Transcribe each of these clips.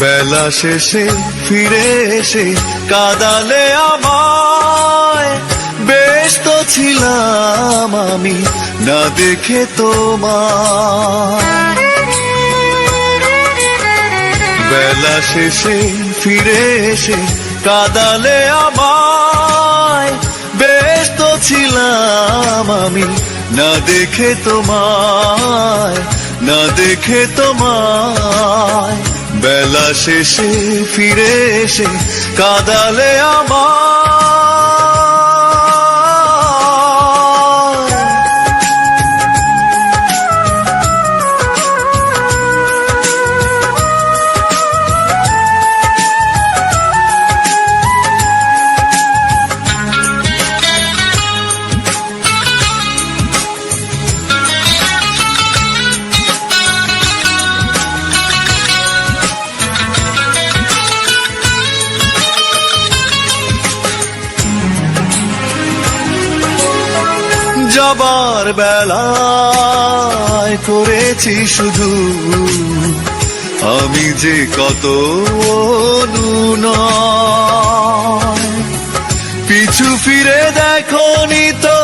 বেলা শেষে ফিরে এসে কাদালে আমায় বেশ তো ছিলাম আমি না দেখে তোমার বেলা শেষে ফিরে এসে কাদালে আমায় বেশ তো ছিলাম আমি। না দেখে তোমায়, না দেখে তোমায়। বেলা শেষে ফিরে এসে কাদালে আমায় যাবার বেলায় করেছি শুধু। আমি যে কত নয় পিছু ফিরে দেখো নি তো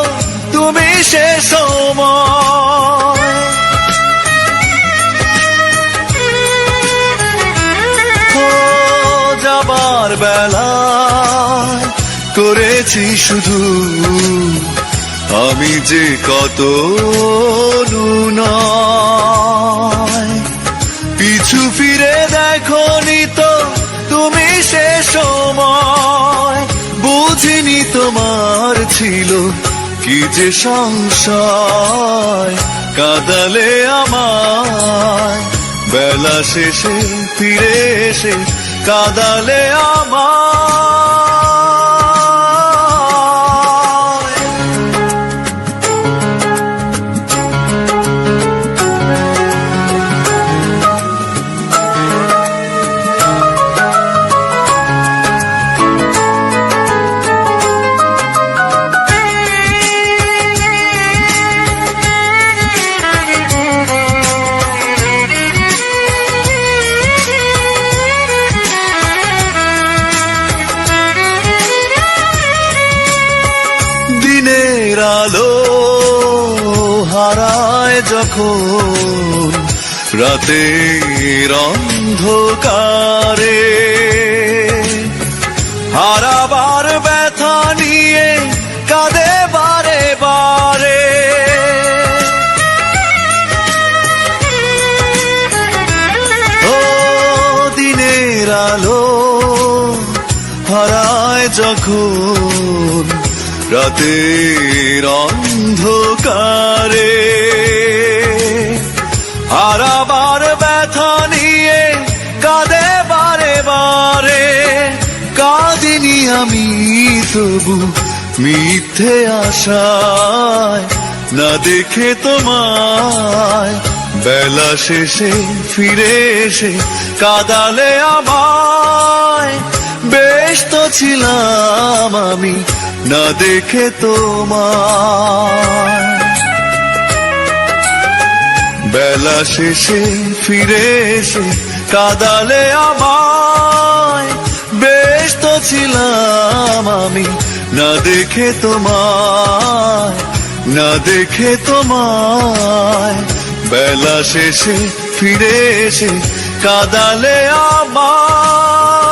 তুমি সে সময়। যাবার বেলায় করেছি শুধু। আমি যে কত পিছু ফিরে দেখনি তো তুমি সে সময়। বুঝিনি তোমার ছিল কি যে সংশয়, কাদালে আমায়। বেলা শেষে ফিরে এসে কাদালে আমায়। যখন রাতের অন্ধকারে হারাবার ব্যথা নিয়ে কাঁদে বারে বারে। ও দিনের আলো হারায় যখন রাতের অন্ধকারে তবু মিথ্যে আশায় না দেখে তোমায়। বেলা শেষে ফিরে এসে কাদালে আমায়। বেশ তো ছিলাম আমি, না দেখে তোমায়। বেলা শেষে ফিরে এসে কাদালে আমায়। বেশ তো ছিলাম আমি না দেখে তোমায় না দেখে তোমায়। বেলা শেষে ফিরে এসে কাদালে আমায়